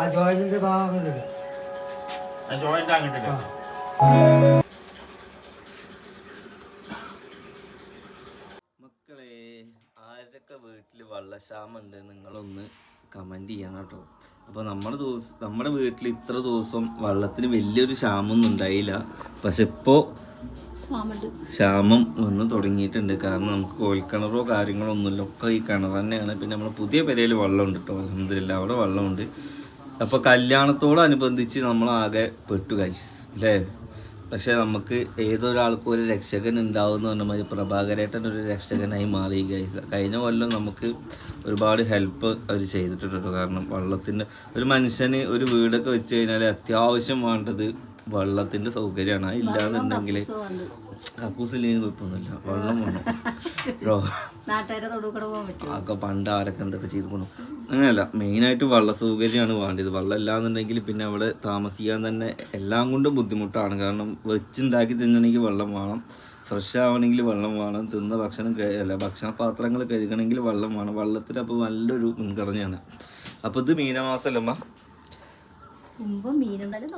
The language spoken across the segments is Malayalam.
ആ ജോയിന്റിന്റെ ഭാഗം കണ്ടില്ല ജോയിന്റ് അങ്ങോട്ട് മക്കളെ ആരൊക്കെ വീട്ടിൽ വെള്ളക്ഷാമുണ്ട് നിങ്ങളൊന്ന് കമന്റ് ചെയ്യണം കേട്ടോ. അപ്പോൾ നമ്മുടെ ദിവസം നമ്മുടെ വീട്ടിൽ ഇത്ര ദിവസം വള്ളത്തിന് വലിയൊരു ക്ഷാമൊന്നും ഉണ്ടായില്ല. പക്ഷെ ഇപ്പോൾ ക്ഷാമം വന്ന് തുടങ്ങിയിട്ടുണ്ട്. കാരണം നമുക്ക് കോഴിക്കിണറോ കാര്യങ്ങളോ ഒന്നുമില്ല. ഒക്കെ ഈ കിണർ തന്നെയാണ്. പിന്നെ നമ്മൾ പുതിയ പെരയിൽ വെള്ളമുണ്ട് കേട്ടോ. അലഹമില്ല അവിടെ വെള്ളമുണ്ട്. അപ്പോൾ കല്യാണത്തോടനുബന്ധിച്ച് ആകെ പെട്ടു കൈസ് അല്ലേ പക്ഷെ നമുക്ക് ഏതൊരാൾക്കും ഒരു രക്ഷകൻ ഉണ്ടാവും എന്ന് പറഞ്ഞ മാതിരി പ്രഭാകരേട്ടൻ ഒരു രക്ഷകനായി മാറി ഗൈസ് കഴിഞ്ഞ കൊല്ലം നമുക്ക് ഒരുപാട് ഹെൽപ്പ് അവർ ചെയ്തിട്ടുണ്ട് കാരണം വള്ളത്തിന്റെ ഒരു മനുഷ്യന് ഒരു വീടൊക്കെ വെച്ച് കഴിഞ്ഞാൽ അത്യാവശ്യം വേണ്ടത് വെള്ളത്തിന്റെ സൗകര്യമാണ്. ഇല്ലാന്നുണ്ടെങ്കിൽ കക്കൂസില്ലെങ്കിൽ കുഴപ്പമൊന്നുമില്ല. വെള്ളം വേണം. ഒക്കെ പണ്ട് ആരൊക്കെ എന്തൊക്കെ ചെയ്തു കൊണ്ടു അങ്ങനെയല്ല മെയിനായിട്ട് വെള്ള സൗകര്യമാണ് വേണ്ടത്. വെള്ളം ഇല്ലാന്നുണ്ടെങ്കിൽ പിന്നെ അവിടെ താമസിക്കാൻ തന്നെ എല്ലാം കൊണ്ടും ബുദ്ധിമുട്ടാണ്. കാരണം വെച്ചുണ്ടാക്കി തിന്നണമെങ്കിൽ വെള്ളം വേണം. ഫ്രഷ് ആവണമെങ്കിൽ വെള്ളം വേണം. തിന്ന ഭക്ഷണം അല്ല ഭക്ഷണ പാത്രങ്ങൾ കഴുകണമെങ്കിൽ വെള്ളം വേണം. വെള്ളത്തിന് അപ്പോൾ നല്ലൊരു മുൻഗണനയാണ്. അപ്പോൾ ഇത് മീനമാസമല്ലമ്മ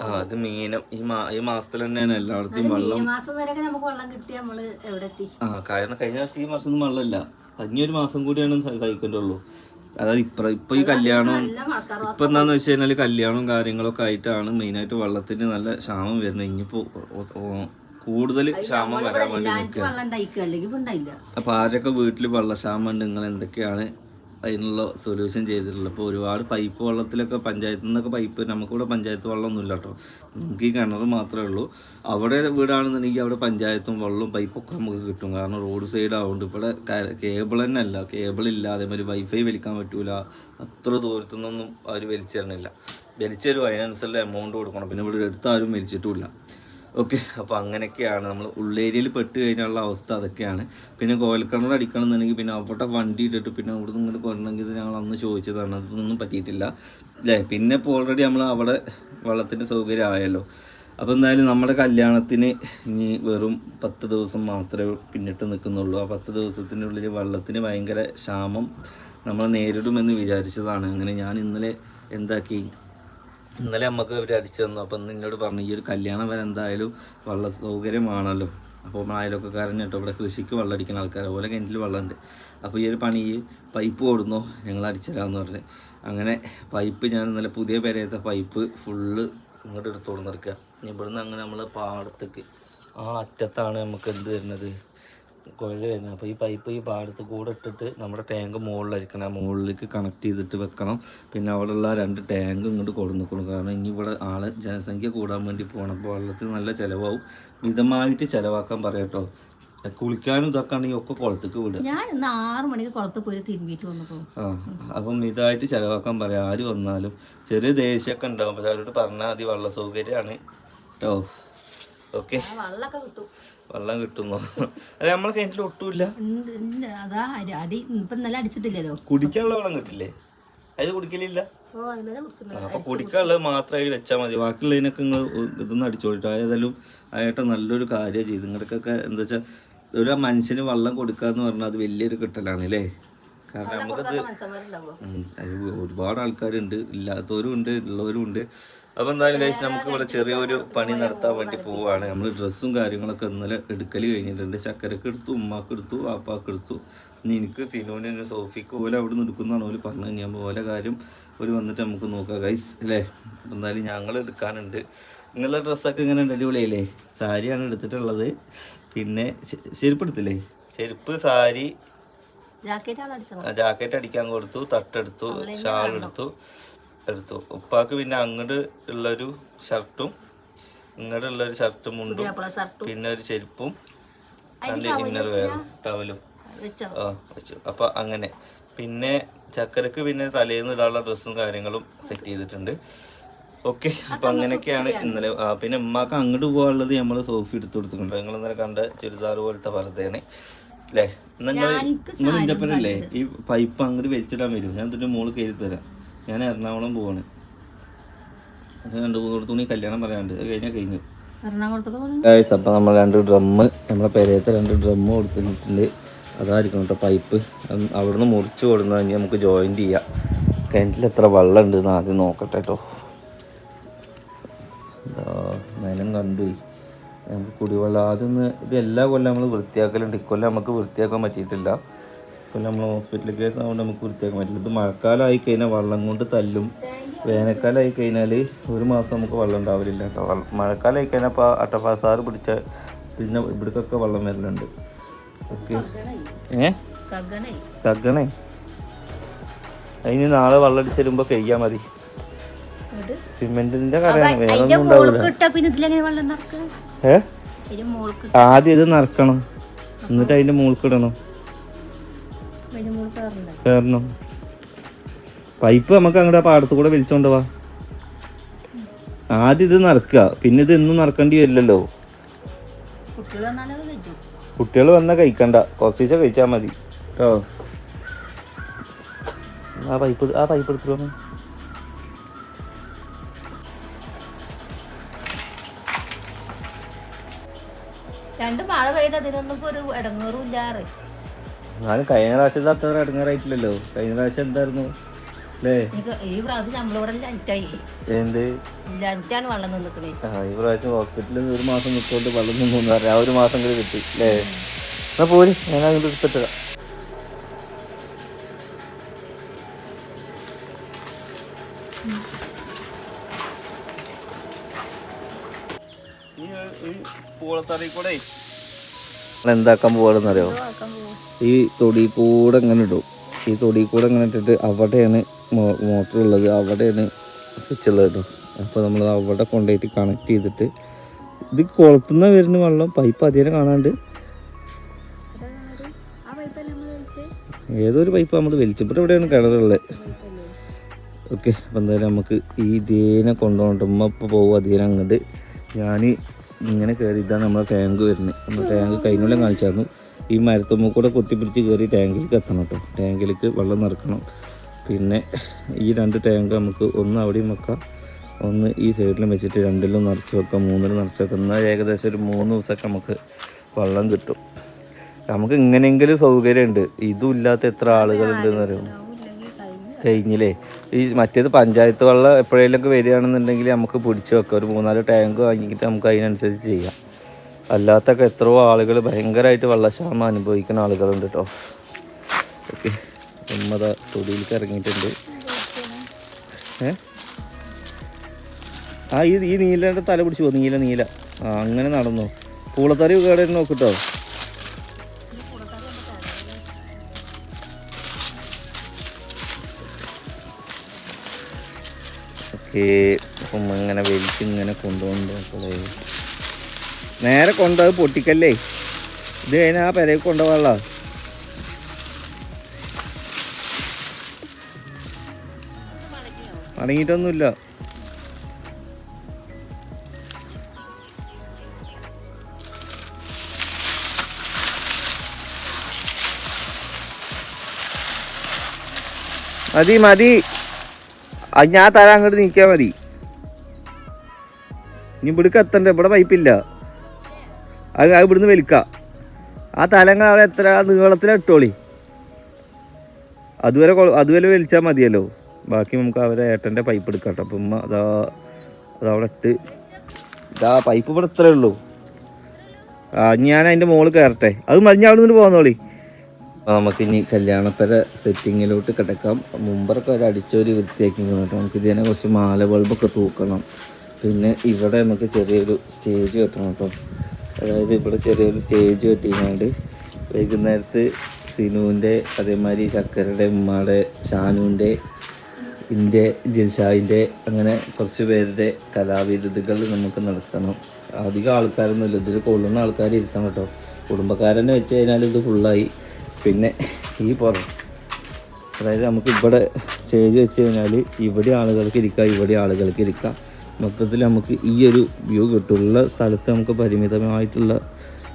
ആ അത് മീനം ഈ ഈ മാസത്തിൽ തന്നെയാണ് എല്ലായിടത്തും വെള്ളം. മാസം വരെയൊക്കെ നമുക്ക് വെള്ളം കിട്ടി നമ്മൾ എവിടെ എത്തി ആ കാരണം കഴിഞ്ഞ വർഷം ഈ മാസം ഒന്നും വെള്ളമില്ല. ഒരു മാസം കൂടിയാണ് സഹി- സഹിക്കേണ്ടുള്ളൂ അതായത് ഇപ്പ ഇപ്പൊ ഈ കല്യാണം ഇപ്പൊ എന്താന്ന് വെച്ച് കഴിഞ്ഞാൽ കല്യാണവും കാര്യങ്ങളൊക്കെ ആയിട്ടാണ് മെയിനായിട്ട് വെള്ളത്തിന് നല്ല ക്ഷാമം വരുന്നത്. ഇനിയിപ്പോ കൂടുതൽ ക്ഷാമം വരാൻ വേണ്ടി നിൽക്കുക അപ്പൊ ആരൊക്കെ വീട്ടിൽ വെള്ളക്ഷാമം ഉണ്ട്? നിങ്ങൾ എന്തൊക്കെയാണ് അതിനുള്ള സൊല്യൂഷൻ ചെയ്തിട്ടുള്ളത് ഇപ്പോൾ ഒരുപാട് പൈപ്പ് വെള്ളത്തിലൊക്കെ പഞ്ചായത്തിൽ നിന്നൊക്കെ പൈപ്പ് നമുക്കിവിടെ പഞ്ചായത്ത് വെള്ളമൊന്നുമില്ല കേട്ടോ. നമുക്ക് ഈ കിണർ മാത്രമേ ഉള്ളൂ. അവിടെ വീടാണെന്നുണ്ടെങ്കിൽ അവിടെ പഞ്ചായത്തും വെള്ളവും പൈപ്പൊക്കെ നമുക്ക് കിട്ടും. കാരണം റോഡ് സൈഡ് ആവുകൊണ്ട് ഇവിടെ കേബിൾ തന്നെ അല്ല. കേബിൾ ഇല്ല അതേമാതിരി വൈഫൈ വലിക്കാൻ പറ്റൂല. അത്ര ദൂരത്തു നിന്നൊന്നും അവർ വലിച്ചു തരണില്ല വലിച്ചു തരും അതിനനുസരിച്ചുള്ള എമൗണ്ട് കൊടുക്കണം. പിന്നെ ഇവിടെ എടുത്ത് ആരും വലിച്ചിട്ടുമില്ല. ഓക്കെ അപ്പോൾ അങ്ങനെയൊക്കെയാണ്. നമ്മൾ ഉള്ളേരിയയിൽ പെട്ട് കഴിഞ്ഞുള്ള അവസ്ഥ അതൊക്കെയാണ്. പിന്നെ കോയൽക്കിണർ അടിക്കണം എന്നുണ്ടെങ്കിൽ പിന്നെ അവിടെ വണ്ടി ഇട്ടിട്ട് പിന്നെ അവിടെ നിന്ന് ഇങ്ങോട്ട് ഞങ്ങൾ അന്ന് ചോദിച്ചതാണ്. അതൊന്നും പറ്റിയിട്ടില്ല. അല്ലേ? പിന്നെ ഇപ്പോൾ ഓൾറെഡി നമ്മൾ അവിടെ വെള്ളത്തിന്റെ സൗകര്യം ആയല്ലോ. അപ്പോൾ എന്തായാലും നമ്മുടെ കല്യാണത്തിന് ഇനി വെറും പത്ത് ദിവസം മാത്രമേ പിന്നിട്ട് നിൽക്കുന്നുള്ളൂ. ആ പത്ത് ദിവസത്തിനുള്ളിൽ വെള്ളത്തിന് ഭയങ്കര ക്ഷാമം നമ്മൾ നേരിടുമെന്ന് വിചാരിച്ചതാണ്. അങ്ങനെ ഞാൻ ഇന്നലെ എന്താക്കി? ഇന്നലെ നമുക്ക് അവർ അടിച്ചു തന്നു. അപ്പം ഇന്ന് എന്നോട് പറഞ്ഞു ഈ ഒരു കല്യാണം വരെ എന്തായാലും വെള്ള സൗകര്യമാണല്ലോ. അപ്പോൾ നമ്മൾ അയലൊക്കെക്കാരൻ കേട്ടോ ഇവിടെ കൃഷിക്ക് വെള്ളം അടിക്കുന്ന ആൾക്കാർ അതുപോലെ കിണറ്റിൽ വെള്ളമുണ്ട് അപ്പോൾ ഈ ഒരു പണി പൈപ്പ് കൊടുന്നോ ഞങ്ങൾ അടിച്ചുതരാമെന്ന് പറഞ്ഞു. അങ്ങനെ പൈപ്പ് ഞാൻ ഇന്നലെ പുതിയ പേരത്തെ പൈപ്പ് ഫുള്ള് ഇങ്ങോട്ട് എടുത്തോണ്ട് നിൽക്കുക ഇവിടുന്ന് അങ്ങനെ നമ്മൾ പാടത്തേക്ക് ആ അറ്റത്താണ് നമുക്ക് എന്ത് വരുന്നത്? കുഴൽ വരുന്നത് അപ്പോൾ ഈ പൈപ്പ് ഈ പാടത്ത് കൂടെ ഇട്ടിട്ട് നമ്മുടെ ടാങ്ക് മുകളിലായിരിക്കണം. ആ മുകളിലേക്ക് കണക്ട് ചെയ്തിട്ട് വെക്കണം. പിന്നെ അവിടെയുള്ള രണ്ട് ടാങ്ക് ഇങ്ങോട്ട് കൊടുന്ന് നിൽക്കണം കാരണം ഇനി ഇവിടെ ആളെ ജനസംഖ്യ കൂടാൻ വേണ്ടി പോകണം അപ്പോൾ വെള്ളത്തിൽ നല്ല ചിലവാകും മിതമായിട്ട് ചിലവാക്കാൻ പറയട്ടോ കുളിക്കാനും ഇതൊക്കെ ആണെങ്കിൽ ഒക്കെ കുളത്തേക്ക് വിടുക. ഞാൻ ഇന്ന് ആറു മണിക്ക് കുളത്ത് പോയി ആ അപ്പം ഇതായിട്ട് ചിലവാക്കാൻ പറയാം. ആര് വന്നാലും ചെറിയ ദേഷ്യമൊക്കെ ഉണ്ടാവും. പക്ഷെ അവരോട് പറഞ്ഞാൽ മതി വെള്ള സൗകര്യമാണ് കേട്ടോ ഓക്കെ. വെള്ളം കിട്ടുന്നു? അല്ല നമ്മളെ കിണറ്റിൽ ഒട്ടുമില്ല. അതാ അടി ഇപ്പൊ ഇന്നലെ അടിച്ചിട്ടില്ലല്ലോ. കുടിക്കാനുള്ള വെള്ളം കിട്ടില്ലേ? അത് കുടിക്കലില്ല? അപ്പൊ കുടിക്കാനുള്ളത് മാത്രം അതിൽ വെച്ചാൽ മതി. ബാക്കിയുള്ളതിനൊക്കെ നിങ്ങൾ ഇതൊന്നും അടിച്ചോളിട്ടോ. ഏതായാലും ആയിട്ട് നല്ലൊരു കാര്യം ചെയ്തു നിങ്ങൾക്കൊക്കെ എന്താ വെച്ചാൽ ഒരു മനുഷ്യന് വെള്ളം കൊടുക്കാന്ന് എന്ന് പറഞ്ഞാൽ അത് വലിയൊരു കിട്ടലാണ് അല്ലേ? അത് ഒരുപാട് ആൾക്കാരുണ്ട് ഇല്ലാത്തവരും ഉണ്ട് ഉള്ളവരും ഉണ്ട്. അപ്പോൾ എന്തായാലും കഴിച്ച് നമുക്ക് ഇവിടെ ചെറിയൊരു പണി നടത്താൻ വേണ്ടി പോവുകയാണ് നമ്മൾ ഡ്രസ്സും കാര്യങ്ങളൊക്കെ ഇന്നലെ എടുക്കൽ കഴിഞ്ഞിട്ടുണ്ട്. ചക്കരക്ക് എടുത്തു ഉമ്മാക്ക് എടുത്തു വാപ്പാക്ക് എടുത്തു. ഇനി എനിക്ക് സിനോന് സോഫിക്ക് പോലെ അവിടെ നിന്ന് എടുക്കുന്നതാണ് ഓൽ പറഞ്ഞു ഞാൻ ഓരോ കാര്യം ഒരു വന്നിട്ട് നമുക്ക് നോക്കാം ഗൈസ് അല്ലേ? അപ്പം എന്തായാലും ഞങ്ങൾ എടുക്കാനുണ്ട്. നിങ്ങളുടെ ഡ്രസ്സൊക്കെ ഇങ്ങനെ അടിപൊളിയല്ലേ? സാരിയാണ് എടുത്തിട്ടുള്ളത്. പിന്നെ ചെരുപ്പ് എടുത്തില്ലേ? ചെരുപ്പ് സാരി ജാക്കറ്റ് അടിക്കാൻ കൊടുത്തു തട്ടെടുത്തു ഷാൾ എടുത്തു എടുത്തു. ഉപ്പാക്ക് പിന്നെ അങ്ങോട്ട് ഉള്ളൊരു ഷർട്ടും ഇങ്ങോട്ട് ഉള്ളൊരു ഷർട്ടും മുണ്ടും പിന്നെ ഒരു ചെരുപ്പും നല്ല ഇന്നർ വേറെ ടവലും വെച്ചോ? ആ വെച്ചു. അപ്പൊ അങ്ങനെ. പിന്നെ ചക്കരക്ക് പിന്നെ തലേന്ന് ഇടാനുള്ള ഡ്രസ്സും കാര്യങ്ങളും സെറ്റ് ചെയ്തിട്ടുണ്ട്. ഓക്കെ അപ്പൊ അങ്ങനെയൊക്കെയാണ് ഇന്നലെ. പിന്നെ ഉമ്മാക്ക് അങ്ങോട്ട് പോകാനുള്ളത് നമ്മൾ സോഫി എടുത്തു കൊടുത്തിട്ടുണ്ട്. നിങ്ങൾ ഇന്നലെ കണ്ട ചുരിദാർ പോലത്തെ പരതയാണ് അല്ലേ എനിക്ക് നിങ്ങൾ ഈ പൈപ്പ് അങ്ങോട്ട് വലിച്ചിടാൻ വരും. ഞാൻ എന്നിട്ട് മോൾ കയറി തരാം. ഞാൻ എറണാകുളം പോവാണ്. രണ്ട് മൂന്നോട് തുണി കല്യാണം പറയാണ്ട് അത് കഴിഞ്ഞാൽ കഴിഞ്ഞു. അപ്പൊ ഗൈസ് നമ്മൾ രണ്ട് ഡ്രമ്മ് നമ്മളെ പെരയത്തെ രണ്ട് ഡ്രമ്മ് കൊടുത്തിട്ടുണ്ട്. അതായിരിക്കും കേട്ടോ പൈപ്പ്. അവിടുന്ന് മുറിച്ച് കൊടുന്ന കഴിഞ്ഞാൽ നമുക്ക് ജോയിന്റ് ചെയ്യാം. കിണറ്റിൽ എത്ര വെള്ളം ഉണ്ട് എന്ന് ആദ്യം നോക്കട്ടെ കേട്ടോ നിലം കണ്ടുപോയി നമുക്ക് കുടിവെള്ളം. ആദ്യം ഒന്ന് ഇത് എല്ലാ കൊല്ലം നമ്മൾ വൃത്തിയാക്കലുണ്ട്. ഇക്കൊല്ലം നമുക്ക് വൃത്തിയാക്കാൻ പറ്റിയിട്ടില്ല. ഇക്കൊല്ലം നമ്മൾ ഹോസ്പിറ്റൽ കേസ് ആയതുകൊണ്ട് നമുക്ക് വൃത്തിയാക്കാൻ പറ്റില്ല. ഇത് മഴക്കാലമായി കഴിഞ്ഞാൽ വെള്ളം കൊണ്ട് തല്ലും. വേനൽക്കാലമായി കഴിഞ്ഞാൽ ഒരു മാസം നമുക്ക് വെള്ളം ഉണ്ടാവില്ല കേട്ടോ. മഴക്കാലമായി കഴിഞ്ഞാൽ ഇപ്പോൾ അട്ടപ്പാസാറ് പിടിച്ച പിന്നെ ഇവിടേക്കൊക്കെ വെള്ളം വരലുണ്ട്. ഓക്കെ. ഏ? കഗണേ. കഗണേ. അതിന് നാളെ വെള്ളം അടിച്ചു വരുമ്പോൾ കഴിയാൽ മതി. സിമെന്റിന്റെ കടയാണ് വേറെ ഒന്നും ഉണ്ടാവില്ല ഏ? ആദ്യം ഇത് നിറക്കണം. എന്നിട്ട് അതിന്റെ മുകൾക്ക് ഇടണം. മോൾക്ക് കയറണം പൈപ്പ് നമുക്ക് അങ്ങോട്ട് പാടത്ത് കൂടെ വലിച്ചോണ്ട് വാ. ആദ്യം ഇത് നിറക്കുക പിന്നെ ഇത് എന്നും നിറക്കേണ്ടി വരില്ലല്ലോ. കുട്ടികൾ വന്നാൽ കഴിക്കണ്ട. കുറച്ച് കഴിച്ചാ മതി. കേട്ടോ ആ പൈപ്പ് ആ പൈപ്പ് എടുത്തിട്ട് രണ്ട് മഴ പെയ്ത് അതിനൊന്നും ഇപ്പൊ ഒരു ഇടങ്ങേറും ഇല്ലാറ് എന്നാലും കഴിഞ്ഞ പ്രാവശ്യത്തെ അത്ര ഇടങ്ങാറായിട്ടില്ലല്ലോ. കഴിഞ്ഞ പ്രാവശ്യം എന്തായിരുന്നു? അല്ലേ? ഈ പ്രാവശ്യം നമ്മളിവിടെ ലഞ്ചായി എന്ത്? ലഞ്ചാണ് വെള്ളം നിന്നിക്കണേ. ആ ഈ പ്രാവശ്യം ഹോസ്പിറ്റലിൽ ഒരു മാസം നിൽക്കൊണ്ട് വെള്ളം നിന്നു ആ ഒരു മാസം കൂടി കിട്ടി അല്ലേ? എന്നാ പോരി ഞാൻ അങ്ങോട്ട് എടുത്തിട്ട് എന്താക്കാൻ പോകണമെന്നറിയോ ഈ തൊടി കൂടെ ഇങ്ങനെ ഇടും. ഈ തൊടി കൂടെ ഇങ്ങനെ ഇട്ടിട്ട് അവിടെയാണ് മോട്ടർ ഉള്ളത്. അവിടെയാണ് സ്വിച്ച് ഉള്ളത്. കേട്ടോ അപ്പോൾ നമ്മൾ അവിടെ കൊണ്ടുപോയിട്ട് കണക്ട് ചെയ്തിട്ട് ഇത് കുളത്തുനിന്ന് വരുന്ന വെള്ളം പൈപ്പ് അധികം കാണാണ്ട് ഏതൊരു പൈപ്പ് നമ്മൾ വലിച്ചപ്പോൾ ഇവിടെയാണ് കിണറുള്ളത് ഓക്കെ അപ്പം എന്തായാലും നമുക്ക് ഈ ദേനെ കൊണ്ടുപോകണ്ട പോകും അധികം അങ്ങോട്ട് ഞാൻ ഇങ്ങനെ കയറി ഇതാണ് നമ്മളെ ടാങ്ക് വരുന്നത് നമ്മൾ ടാങ്ക് കഴിഞ്ഞുള്ള കാണിച്ചായിരുന്നു. ഈ മരത്തുമ്മ കൂടെ കൊത്തിപ്പിടിച്ച് കയറി ടാങ്കിലേക്ക് എത്തണം കേട്ടോ. ടാങ്കിലേക്ക് വെള്ളം നിറക്കണം. പിന്നെ ഈ രണ്ട് ടാങ്ക് നമുക്ക് ഒന്ന് അവിടെയും വെക്കാം. ഒന്ന് ഈ സൈഡിലും വെച്ചിട്ട് രണ്ടിലും നിറച്ച് വെക്കാം. മൂന്നിലും നിറച്ച് വെക്കാം. എന്നാൽ ഏകദേശം ഒരു മൂന്ന് ദിവസമൊക്കെ നമുക്ക് വെള്ളം കിട്ടും. നമുക്ക് ഇങ്ങനെയെങ്കിലും സൗകര്യമുണ്ട്. ഇതും ഇല്ലാത്ത എത്ര ആളുകളുണ്ടെന്ന് കഴിഞ്ഞു കഴിഞ്ഞില്ലേ? ഈ മറ്റേത് പഞ്ചായത്ത് വെള്ളം എപ്പോഴേലൊക്കെ വരികയാണെന്നുണ്ടെങ്കിൽ നമുക്ക് പിടിച്ചു വെക്കാം. ഒരു മൂന്നാൽ ടാങ്ക് വാങ്ങിയിട്ട് നമുക്ക് അതിനനുസരിച്ച് ചെയ്യാം. അല്ലാത്തൊക്കെ എത്രയോ ആളുകൾ ഭയങ്കരമായിട്ട് വെള്ളക്ഷാമം അനുഭവിക്കുന്ന ആളുകളുണ്ട് കേട്ടോ ഓക്കെ. ഉമ്മത തൊടിയിലേക്ക് ഇറങ്ങിയിട്ടുണ്ട്. ഏ? ആ ഈ ഈ തല പിടിച്ചു പോകും നീല നീല. ആ അങ്ങനെ നടന്നു. പൂളത്തറി കേടെ നോക്കിട്ടോ ഇങ്ങനെ വലിച്ച് ഇങ്ങനെ കൊണ്ടുപോകുന്നുണ്ട് നേരെ കൊണ്ടുപോയി പൊട്ടിക്കല്ലേ? ഇത് കഴിഞ്ഞാൽ ആ പെരയിൽ കൊണ്ടുപോകാനുള്ള. അടങ്ങിയിട്ടൊന്നുമില്ല മതി മതി. അത് ഞാൻ തരാൻ അങ്ങോട്ട് നീക്കിയാൽ മതി. ഇനി ഇവിടേക്ക് എത്തണ്ട? ഇവിടെ പൈപ്പില്ല അത് അത് ഇവിടുന്ന് വലിക്ക. ആ തലങ്ങൾ അവിടെ എത്ര നീളത്തിൽ ഇട്ടോളി. അതുവരെ അതുവരെ വലിച്ചാൽ മതിയല്ലോ. ബാക്കി നമുക്ക് അവരെ ഏട്ടന്റെ പൈപ്പ് എടുക്കാം കേട്ടോ. അപ്പം അതാ അതവിടെ ഇട്ട്. ഇതാ പൈപ്പ് ഇവിടെ ഇത്രേ ഉള്ളൂ. ഞാൻ അതിന്റെ മുകളിൽ കയറട്ടെ. അത് മഞ്ഞ അവിടെ നിന്ന് പോകുന്നോളി അപ്പോൾ നമുക്കിനി കല്യാണപ്പര സെറ്റിങ്ങിലോട്ട് കിടക്കാം. മുമ്പറൊക്കെ ഒരു അടിച്ചൊരു വൃത്തിയാക്കി കേട്ടോ. നമുക്ക് ഇതിനെ കുറച്ച് മാല ബൾബൊക്കെ തൂക്കണം. പിന്നെ ഇവിടെ നമുക്ക് ചെറിയൊരു സ്റ്റേജ് വെക്കണം കേട്ടോ. അതായത് ഇവിടെ ചെറിയൊരു സ്റ്റേജ് വെട്ടിങ്ങാണ്ട് വൈകുന്നേരത്ത് സിനുവിന്റെ അതേമാതിരി ചക്കരയുടെ ഉമ്മയുടെ ഷാനുവിന്റെ ഇന്റെ ജിൻഷായിന്റെ അങ്ങനെ കുറച്ച് പേരുടെ കലാവിരുതുകൾ നമുക്ക് നടത്തണം. അധികം ആൾക്കാരൊന്നുമില്ല. ഇതിൽ കൊള്ളുന്ന ആൾക്കാർ ഇരുത്തണം കേട്ടോ. കുടുംബക്കാരനെ വെച്ച് കഴിഞ്ഞാൽ ഇത് ഫുള്ളായി പിന്നെ ഈ പുറം അതായത് നമുക്ക് ഇവിടെ സ്റ്റേജ് വെച്ച് കഴിഞ്ഞാൽ ഇവിടെ ആളുകൾക്ക് ഇരിക്കാം ഇവിടെ ആളുകൾക്ക് ഇരിക്കാം. മൊത്തത്തിൽ നമുക്ക് ഈ ഒരു വ്യൂ കിട്ടുള്ള സ്ഥലത്ത് നമുക്ക് പരിമിതമായിട്ടുള്ള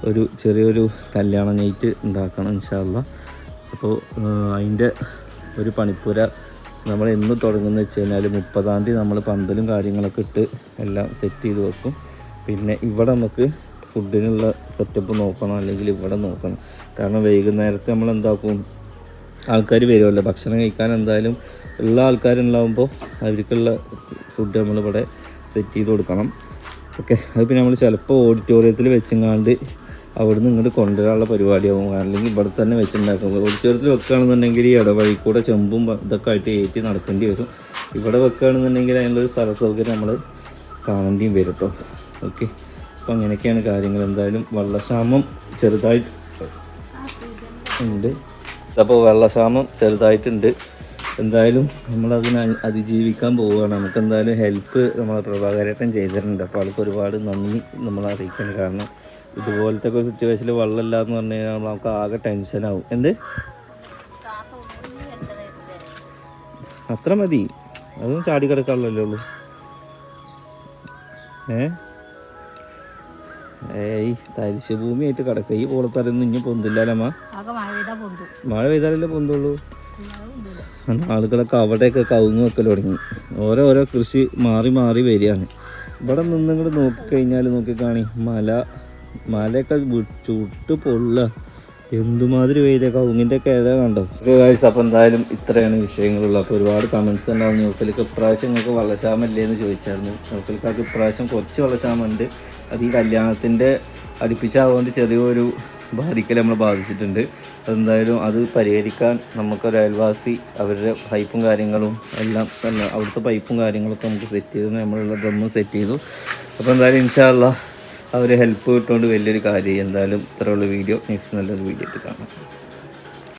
ഒരു ചെറിയൊരു കല്യാണ നൈറ്റ് ഉണ്ടാക്കണം ഇൻഷാല്ല അപ്പോൾ അതിന്റെ ഒരു പണിപ്പുര നമ്മൾ എന്ന് തുടങ്ങുന്നത് വെച്ച് കഴിഞ്ഞാൽ മുപ്പതാം തീയതി നമ്മൾ പന്തലും കാര്യങ്ങളൊക്കെ ഇട്ട് എല്ലാം സെറ്റ് ചെയ്ത് വെക്കും. പിന്നെ ഇവിടെ നമുക്ക് ഫുഡിനുള്ള സെറ്റപ്പ് നോക്കണം അല്ലെങ്കിൽ ഇവിടെ നോക്കണം. കാരണം വൈകുന്നേരത്തെ നമ്മൾ എന്താക്കും? ആൾക്കാർ വരുമല്ലോ ഭക്ഷണം കഴിക്കാൻ എന്തായാലും ഉള്ള ആൾക്കാരുണ്ടാകുമ്പോൾ അവർക്കുള്ള ഫുഡ് നമ്മളിവിടെ സെറ്റ് ചെയ്ത് കൊടുക്കണം. ഓക്കെ അത് പിന്നെ നമ്മൾ ചിലപ്പോൾ ഓഡിറ്റോറിയത്തിൽ വെച്ചെങ്ങാണ്ട് അവിടെ നിന്ന് ഇങ്ങോട്ട് കൊണ്ടുവരാനുള്ള പരിപാടിയാവും. അല്ലെങ്കിൽ ഇവിടെ തന്നെ വെച്ചിട്ടുണ്ടാക്കും ഓഡിറ്റോറിയത്തിൽ വെക്കുകയാണെന്നുണ്ടെങ്കിൽ ഈ ഇടവഴി കൂടെ ചെമ്പും ഇതൊക്കെ ആയിട്ട് ഏറ്റി നടക്കേണ്ടി വരും. ഇവിടെ വെക്കുകയാണെന്നുണ്ടെങ്കിൽ അതിനുള്ളൊരു സ്ഥല സൗകര്യം നമ്മൾ കാണേണ്ടിയും വരും കേട്ടോ ഓക്കെ അപ്പോൾ അങ്ങനെയൊക്കെയാണ് കാര്യങ്ങൾ. എന്തായാലും വെള്ളക്ഷാമം ചെറുതായിട്ട് ഉണ്ട്. അപ്പോൾ വെള്ളക്ഷാമം ചെറുതായിട്ടുണ്ട്. എന്തായാലും നമ്മളതിന് അതിജീവിക്കാൻ പോവുകയാണ്. നമുക്ക് എന്തായാലും ഹെൽപ്പ് നമ്മളെ പ്രഭാകരേട്ടൻ ചെയ്തിട്ടുണ്ട്. അപ്പോൾ ആൾക്ക് ഒരുപാട് നന്ദി നമ്മൾ അറിയിക്കണം കാരണം. ഇതുപോലത്തെ ഒക്കെ സിറ്റുവേഷനിൽ വെള്ളമില്ല എന്ന് പറഞ്ഞു കഴിഞ്ഞാൽ നമുക്ക് ആകെ ടെൻഷനാവും എന്ത്? അത്ര മതി. അതൊന്നും ചാടി കിടക്കാനുള്ളല്ലേ ഉള്ളൂ. ഏ? ഏയ് തരിശ് ഭൂമിയായിട്ട് കിടക്കുക ഈ പോളത്തരൊന്നും ഇനി പൊന്തില്ലാലമ്മ മഴ പെയ്താലല്ലേ പൊന്തുള്ളൂ? ആളുകളൊക്കെ അവിടെയൊക്കെ കവുങ്ങ് വെക്കൽ തുടങ്ങി. ഓരോരോ ഓരോ കൃഷി മാറി മാറി വരികയാണ്. ഇവിടെ നിന്നിങ്ങോട്ട് നോക്കിക്കഴിഞ്ഞാൽ നോക്കിക്കാണി മല മലയൊക്കെ ചുട്ട് പൊള്ള എന്തുമാതിരി വെയിലെ? കവുങ്ങിന്റെ ഒക്കെ ഇല കണ്ടോ ഗായ്സ് അപ്പോൾ എന്തായാലും ഇത്രയാണ് വിഷയങ്ങളുള്ളത്. അപ്പോൾ ഒരുപാട് കമൻസ് ഉണ്ടാവും ന്യൂസിലേക്ക് ഇപ്രാവശ്യം നിങ്ങൾക്ക് വള്ളശാമല്ലേ എന്ന് ചോദിച്ചായിരുന്നു. ന്യൂസിൽക്കാർക്ക് ഇപ്രാവശ്യം കുറച്ച് വള്ളശാമുണ്ട് അത് ഈ കല്യാണത്തിന്റെ അടുപ്പിച്ചാവുകൊണ്ട് ചെറിയൊരു ബാധിക്കൽ നമ്മൾ ബാധിച്ചിട്ടുണ്ട്. അതെന്തായാലും അത് പരിഹരിക്കാൻ നമുക്കൊരു അയൽവാസി അവരുടെ പൈപ്പും കാര്യങ്ങളും എല്ലാം തന്നെ അവിടുത്തെ പൈപ്പും കാര്യങ്ങളൊക്കെ നമുക്ക് സെറ്റ് ചെയ്തു. നമ്മളുള്ള ഡ്രമ്മും സെറ്റ് ചെയ്തു. അപ്പോൾ എന്തായാലും ഇൻഷാല്ല അവർ ഹെൽപ്പ് കിട്ടുകൊണ്ട് വലിയൊരു കാര്യം എന്തായാലും ഇത്രയുള്ള വീഡിയോ നെക്സ്റ്റ് നല്ലൊരു വീഡിയോ ആയിട്ട് കാണാം.